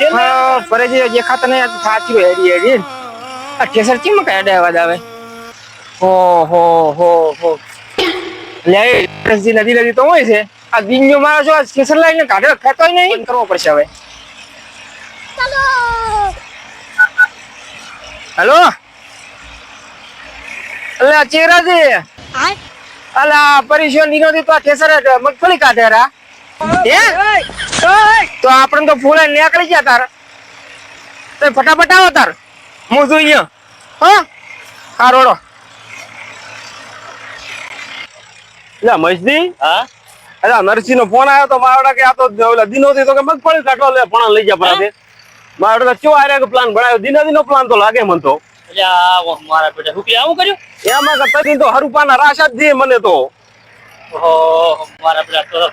ફરજી દેખાતા નહીં આ તો સાચી હેરી હેરી આ ઠેસર ચીમ કાઢે અવાજ આવે? હો હો હો હો. લે રસજી નદી નદી તો હોય છે. આ દિનજો મારો છો આ ઠેસર લઈને કાઢે ખેતો નહીં? કરવો પડશે હવે. હેલો? અલ્યા ચેરાજી? અલા પરિશો થી તો આ ઠેસર જ મગફળી કાઢે રા. હે તો આપણે તો ફૂલે નીકળી ગયા તાર. તો ફટાફટ આવો તાર. હું જોઈએ હા? હા રોડો. લે મજદી હા? અરે નરસિંહ નો ફોન આવ્યો તો મારા કે આ તો ઓલા દિનોથી તો કે મગફળી કાઢો લે પણ લઈ જા પરાતે મારા ચો આરે પ્લાન બનાવ્યો? દિનો દિનો પ્લાન તો લાગે મન તો. એટલે આ મારા બેટા હું કે આવું કર્યું? એમાં કે તદી તો હરુપાના રાશા જ દે મને તો. ઓહો મારા બેટા તો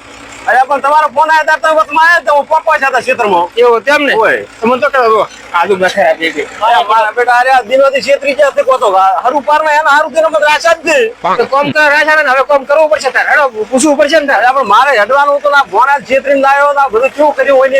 અરે પણ તમારો ફોન આવ્યો ત્યારે તમે વચમાં તો હું પપ્પા છે ક્ષેત્રમાં. એવું તેમ ને? હોય. તમે તો કહો આજુ બેઠા મારા બેટા અરે આ દિનોથી ગયા છે કોતો હરુ પાર ના એના હારું મત રાશા જ તો કોમ તો ને હવે કોમ કરવું પડશે તાર. હેડો પૂછવું પડશે ને તાર. પણ મારે હડવાનું તો ના ભોણા છેતરીને લાવ્યો ના બધું કેવું કર્યું હોય ને?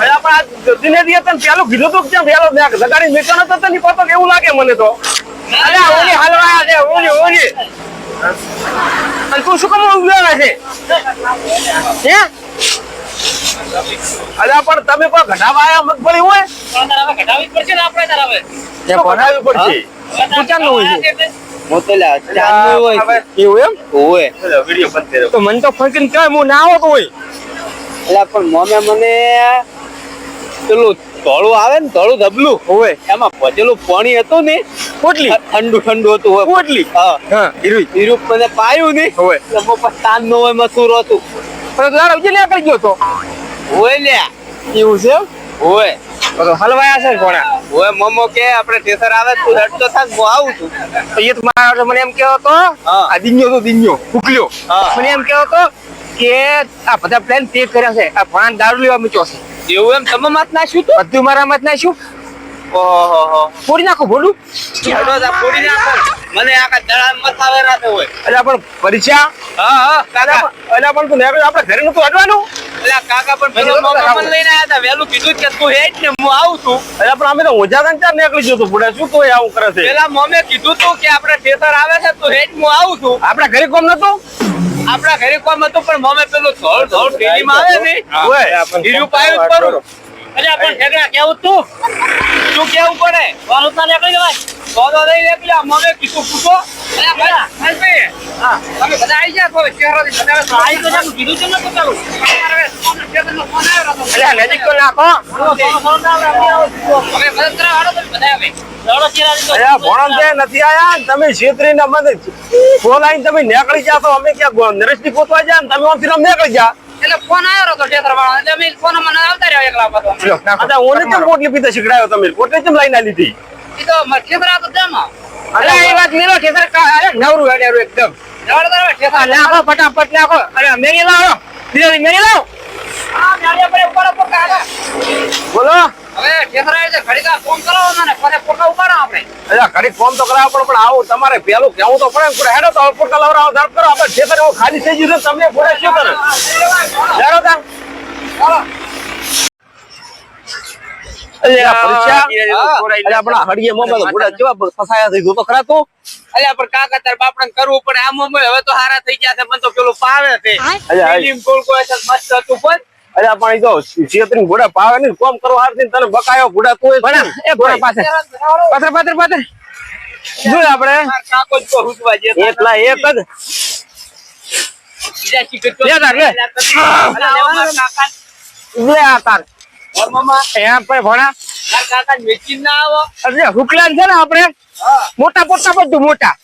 અલ્યા પણ આ દિને દિયે તને પેલું કીધું તું કે ક્યાં વહેલો નીકળ નતો તને પતો એવું લાગે મને તો? અલ્યા ઓલી હલવાયા છે ઓલી ઓલી. અને તું શું કામ ઉભેલા છે? હે? અલ્યા પણ તમે કોઈ ઘટાવા આયા મગફળી હોય? પણ તારે હવે કઢાવવી જ પડશે ને આપણે તારે હવે. તો કઢાવવી પડશે. પૂછાનું હોય છે. હવે એવું એમ? ચલો, વીડિયો બંધ કર્યો. તો મને તો ફંક્શન કહેવાય હું ના આવતો હોય એટલે પણ મોમે મને પેલું ધોળું આવે ને ધોળું ધબલું હોય એમાં ભજેલું પાણી હતું ને પોટલી? ઠંડુ ઠંડુ હતું હોય. પોટલી? હા. હીરું હીરું મને પાયું ને હોય એટલે પછી તાન નો હોય મસૂર હતું. પણ લાડો જે લ્યા કરી ગયો તો? હોય લ્યા એવું છે હોય. તો હલવાયા છે ને હોય મમ્મો કે આપણે ઠેસર આવે તું રડતો થાક હું આવું છું. તો એ તો મને એમ કેવો તો આ દિન્યો તો દિન્યો ઉકલ્યો. મને એમ તો કે આ બધા પ્લાન તે કર્યા છે. આ ભણાને દારૂ લેવા મૂક્યો છે. એવું એમ? તમે માત નાખ્યું તો? બધું મારા મત નાખ્યું. ઓહો ફોડી નાખો બોલું ફોડી નાખો. મને આખા દડા મથાવે રાતે હોય. એટલે પણ પરીક્ષા? હા હા કાકા. એટલે પણ તું નીકળ્યો. આપણે ઘરે નતું અડવાનું એટલે કાકા પણ પેલો મોકો લઈને આયા હતા. વહેલું કીધું કે તું હેટ ને હું આવું છું. એટલે પણ અમે તો ઓજા થઈને ચાર નીકળી ગયો પડે શું તો આવું કરે છે? પેલા મોમે કીધું તું કે આપણે ઠેસર આવે છે તું હેટ હું આવું છું. આપણા ઘરે કોમ નતું? આપણા ઘરે કોમ હતું પણ મમે પેલું ધોળ ધોળ ટેલીમાં આવે ને હીરું પાયું કરું અલ્યા પણ ઠેકડા કેવું તું? શું કેવું પડે? વાલું ના નીકળી જવાય. સોદો લઈ લે પેલા કીધું પૂછો. તમે બધા આવી ગયા તો કીધું છે ને ચાલું એટલે નજીક નાખો. બધા આવે નથી આયા? તમે તમે છેતરીને મને ફોલાઈ તમે નીકળી જા તો અમે ક્યાં નરેશની ગોતવા પોતવા જાય તમે આમ નીકળી જા એટલે ફોન આવ્યો હતો ટેતર વાળા એટલે અમે ફોન મને આવતા રહ્યા એકલા પાછો. હું. અચ્છા કેમ પીતા શીખડાયો તમે. પોટલી કેમ લઈને હતી? એ તો ઠેસર આવતો તેમાં અરે એ વાત મેલો ઠેસર અરે નવરું હેડેરું એકદમ. જવાડ તારે ઠેસર નાખો ફટાફટ નાખો અરે મેરી લાવો. બીજાની મેરી લાવો. આ ગાડી પર ઉપર ઉપર કાઢા બોલો. હવે ઠેસર છે ઘડી કા ફોન કરો મને પછી ફોટો ઉપાડો આપણે. અલ્યા ઘડી ફોન તો કરાવો પણ આવું તમારે પેલું કેવું તો પડે હેડો તો પોટલા લવરાવો ધર કરો. આપણે ખેતર ખાલી થઈ ગયું તમને બોલે શું કરે? હેડો આપણા હળીએ મોબાઈલ બુડા કેવા ફસાયા થઈ જો ખરા તું. અલ્યા પણ કાકા તાર બાપડા કરવું પડે આ મોબાઈલ હવે તો હારા થઈ ગયા છે મને તો પેલું પાવે છે. ફિલ્મ કોલ કોઈ મસ્ત હતું પણ. અરે પણ ઈ તો ઘોડા પાવે ને કોમ કરવા હારથી તને બકાયો ઘોડા તું એ ઘોડા પાસે. પાત્ર પાત્ર પાત્ર જો આપણે કાકો જ કહું છું એટલા એક જ. તાર, લે. તાર. ના હુકલાન છે ને આપણે હા. મોટા પોતા બધું મોટા.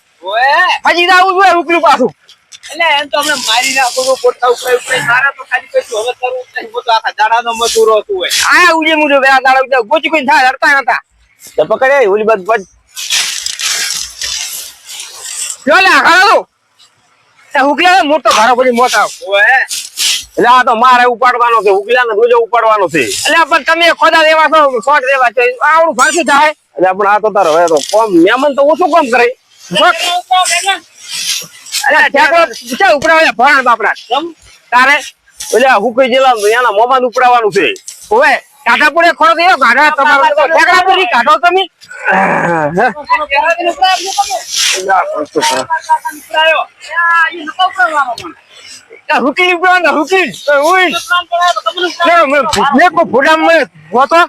હજી આવું જોઈએ હુકલું પાછું એટલે એમ તો અમે મારી નાખો પોતા ઉપર ઉપર મારા તો ખાલી કશું હવે કરવું નહીં. હું તો આખા દાડાનો મજૂરો છું ઓય. આ ઉજે મુજે બે દાડા ગોચી કોઈ થાય હડતા નતા તો પકડે ઓલી બધ બાદ જો લે ખરો તો એ હુકલા મોટો ભારો બધી મોટા ઓએ. એટલે આ તો મારે ઉપાડવાનો છે ઉકલા ને દૂજો ઉપાડવાનો છે. એટલે પણ તમે ખોદા દેવા છો શોર્ટ દેવા છો આવડું ફાંસું થાય. એટલે પણ આ તો તારો હવે તો કોમ મહેમાન તો ઓછું કોમ કરે. અરે ઠેકડો છે ઉપર ભણ બાપડા. તારે એટલે હુકઈ જેલા એના મોમાં ઉપડાવવાનું છે. હવે ખોરો તમારો ઠેકડા પૂરી કાઢો તમે. હુકી ઉપર હુકી ઉઈ મે કો ફોડા મે હોતો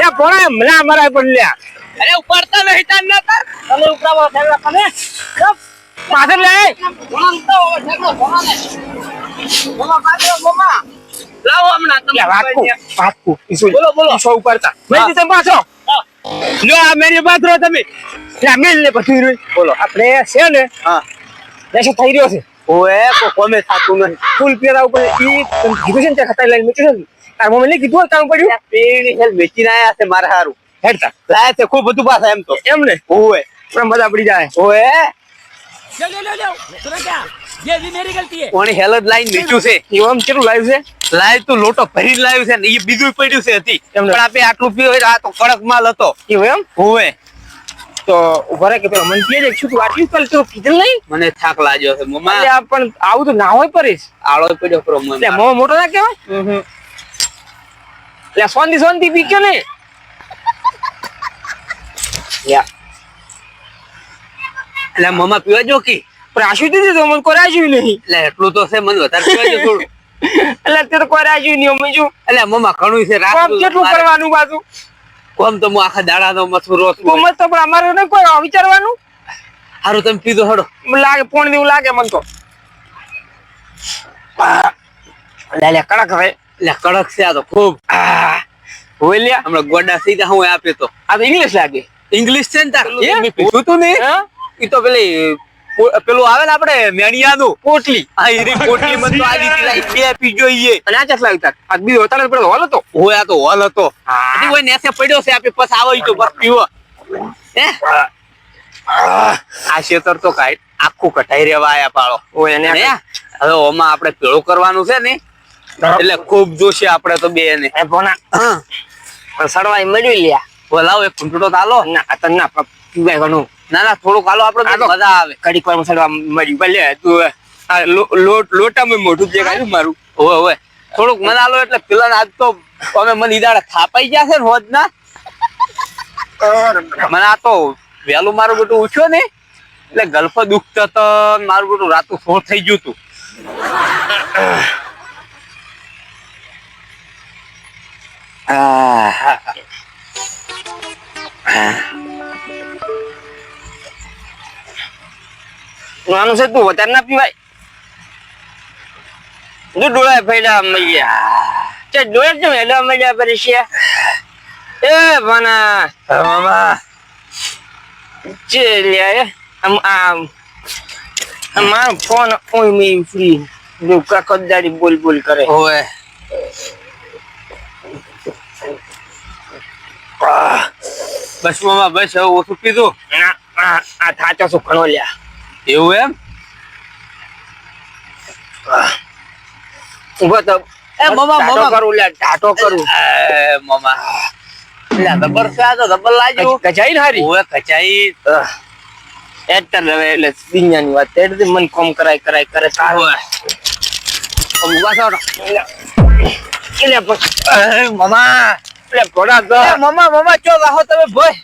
એ પોણા મલા મરાય પણ લ્યા અરે ઉપાડતા નહીં તાર ના તાર. તમે ઠેકડા તમે. કેમ? પાછળ લે. લાવો હમણાં તમે વાકુ વાકુ બોલો, બોલો. ઈસો ઉપરતા મેં તમે પાછો લ્યો આ મેરી બાત તમે લે મેલ ને પછી. બોલો. આપણે છે ને હા. દેશો થઈ રહ્યો છે ઓએ કો કોમે થાતું નહીં ફૂલ પેરા ઉપર ઈ તમે કીધું છે ને ત્યાં ખતાઈ લાઈન મૂક્યું છે ને તાર મમ્મી કીધું હોય કામ પડ્યું પેણી હેલ વેચીને આયા છે મારે હારું હેડતા લાયા છે ખૂબ બધું પાછા એમ તો એમ ને ઓએ પણ મજા પડી જાય ઓએ ले ले ले ले सुना क्या ये भी मेरी गलती है કોણી હેલ જ લાઈન વેચ્યું છે ઈ આમ કેટલું લાવ્યું છે લાઈવ તો લોટો ભરી લાવ્યું છે ને એ બીજું પડ્યું છે હતી એમને. પણ આપે આટલું પીવું હોય તો આ તો કડક માલ હતો એવું એમ ઓએ તો ઊભા કે પેલા મને કહે છે તું આટલી કાલ તો કીધું નહીં? મને થાક લાગ્યો છે મમ્મા. એટલે પણ આવું તો ના હોય પરેશ. આળો પડ્યો પ્રો મને એટલે મોં મોટો ના કહેવાય? એટલે સોંધી સોંધી પી ગયો ને એટલે મમ્મા પીવા જો કે? પણ આશુ દીધી તો મને કોઈ રાખ્યું નહીં. એટલે એટલું તો છે મને વધારે પીવા જો થોડું. એટલે અત્યારે કોઈ રાખ્યું નહીં અમે જો એટલે મમ્મા ઘણું છે રાત કેટલું કરવાનું પાછું? કોમ તો હું આખા દાડાનો મથુરો કોમ તો પણ અમારે નહીં કોઈ વિચારવાનું? હારું તમે પીધો હડો. લાગે પોણ દેવું લાગે મને તો. લે લે કડક રે એટલે કડક છે આ તો ખૂબ. આ લ્યા હમણાં ગોડા સીધા હું આપે તો. આ તો ઇંગ્લિશ લાગે. ઇંગ્લિશ છે ને તાર? એ? તું ને? એ તો પેલી પેલું આવે ને આપડે મેણિયાનું? પોટલી. આ ઈરી પોટલી મને તો આવી હતી લાઈ બે પી જોઈએ. અને આ કેટલા ઉતાર આ બી ઉતાર પડે હોલ હતો? હોય આ તો હોલ હતો. હજી કોઈ નેસે પડ્યો છે આપી પછી આવો તો બસ પીવો. હે? આ શેતર તો કાઈ આખું કટાઈ રેવા આયા પાળો. ઓ એને હવે ઓમાં આપણે પેળો કરવાનું છે ને એટલે ખૂબ જોશે આપણે તો બે ને એ ભોના સડવાય મળ્યું લ્યા. બોલાવો એક ઘૂંટડો તાલો ના આ તો પીવાય ઘણું. ના ના થોડુંક આપણે આ તો તો- મજા આવે. કડીક વાર સડવા મળ્યું ભલે તું આ લોટ લોટામાં મોઢું જે કાઢ્યું મારું. ઓવે ઓવે. થોડુંક મને આલો એટલે પેલા આજ તો અમે મને ઈદાડે થાપાઈ ગયા છે ને હોજ ના મને આ તો વહેલું મારું બેટું ઉઠ્યો ને એટલે ગલ્ફો દુખતો તો મારું બેટું રાતું સોળ થઈ ગયું તું. નાનું છે તું વધારે ના પીવાય. જો ડોળા ફેડા મળ્યા. તે ડોળા કેમ હેડા મળ્યા પછી એ ભાના. મામા. લ્યા આમ આમ. મારો ફોન ઓય મી ફ્રી જો કકદારી બોલ બોલ કરે. ઓવે. બસ મામા બસ હવે ઓછું પીધું? ના આ આ થાચો શું ઘણો લ્યા. એવું એમ? ઊભા તો એ મમા મમા કરું લે ટાટો કરું. એ મમા એટલે જબર સા તો જબર લાજો. કચાઈ ને હારી? ઓવે કચાઈ. એટર હવે એટલે દુનિયાની વાત. એટલે મન કોમ કરાય કરાય કરે તારો. ઊભા થો એટલે મમા એટલે ઘોડા તો મમા મામા ચો રાહો તમે ભોય.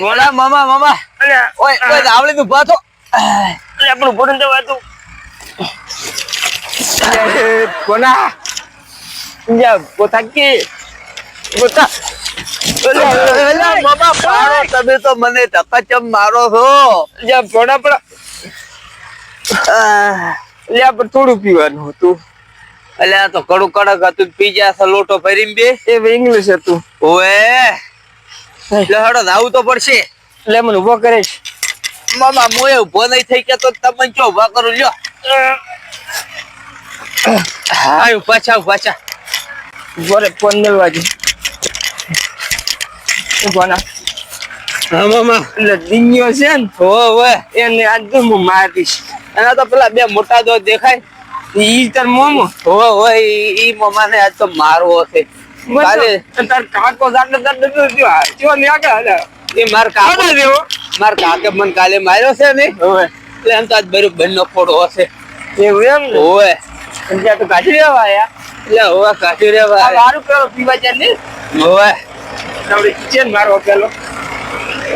ઘોડા મમા મામા ઓય ઓય આવળી તું ઊભા એટલે આપણું ભોજન તો વાતું એ, કોના? જા પોતા કે પોતા અલા, અલા, મામા પાડો તમે તો મને ધક્કાચમ મારો છો. જા પોડા થોડું પીવાનું હતું. એટલે આ તો કડું કડક હતું પીજા છે લોટો ભરીને બે. એ ઇંગ્લિશ હતું. ઓએ એટલે હડો આવું તો પડશે. એટલે મને ઊભો કરે છે. મામા મોએ ઊભો નહીં થઈ કે તો તમે જો ઊભા કરું લ્યો. હા પાછા પાછા ઊભો રે ફોન મેળવા છે ઊભો ના. હા મામા. એટલે દિન્યો છે ને ઓએ એને આજ તો હું મારીશ એના તો પેલા બે મોટા દો દેખાય. ઈ તાર મોમો. ઓ ઓય ઈ- મામાને આજ તો મારવો છે. કાલે તાર કાકો જાડો જાડો જો જો ને આગળ. એ માર કાકો કાકા જેવો. માર કાકે મને કાલે માર્યો છે ને. હવે એટલે એમ તો આજ બરું બંને ખોડો હશે. એવું એમ ને? તો કાઢી લેવા આયા? એટલે હવે કાઢી રહ્યા આ ભાઈ મારું પેલો પીવા જાય ને? આપણે કિચન મારવો પેલો.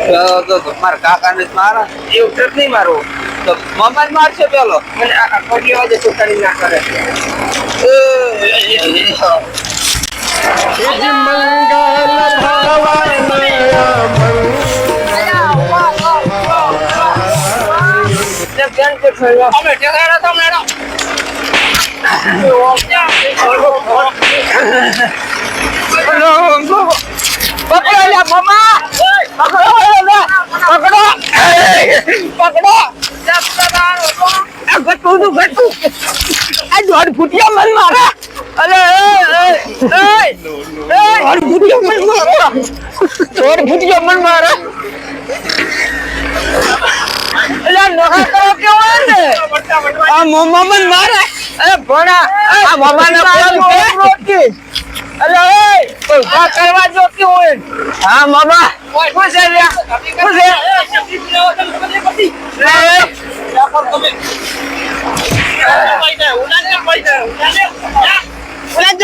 તો તો તો મારા કાકાને મારા. એવું ટ્રક નહીં મારવો. તો મામા મારશે પેલો. મને આ પગલી વાજે સુતારી ના કરે. કે થયો અમે ટેકાડા તો મેડમ પકડો લે મમ્મા પકડો લે પકડો પકડો આ ગટુ નું ગટુ આ દોડ ફૂટિયા મન મારે અરે એ એ એ દોડ નોહા કરો કેવો ને આ મમ્મા મન મારે. અરે ભણા આ મમ્મા ને ફોન રોકી. અલે ઓય ઊભા કરવા જો કે હોય. હા મમ્મા શું છે રે શું છે? એ ઓલા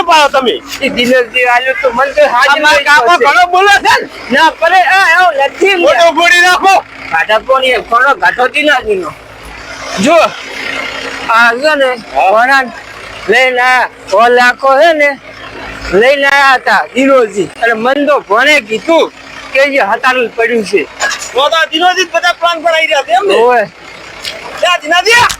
પાડો તમે? દિનેશજી આલ્યો તો મન તો હાજી કાકો ઘણો બોલો છે ને. ના પરે આ નથી મોટો ફોડી નાખો. ગાઢા કોની એ? ઘણો ગાઢો જો આ છે ને ભણા લઈને આયા. સો લાખો છે ને લઈને આયા હતા દિનોજી. અને મન તો ભણે કીધું કે જે હતારું પડ્યું છે. તો દિનોદિન બધા પ્લાન બનાવી રહ્યા છે એમ ને? ઓય. દિનાજી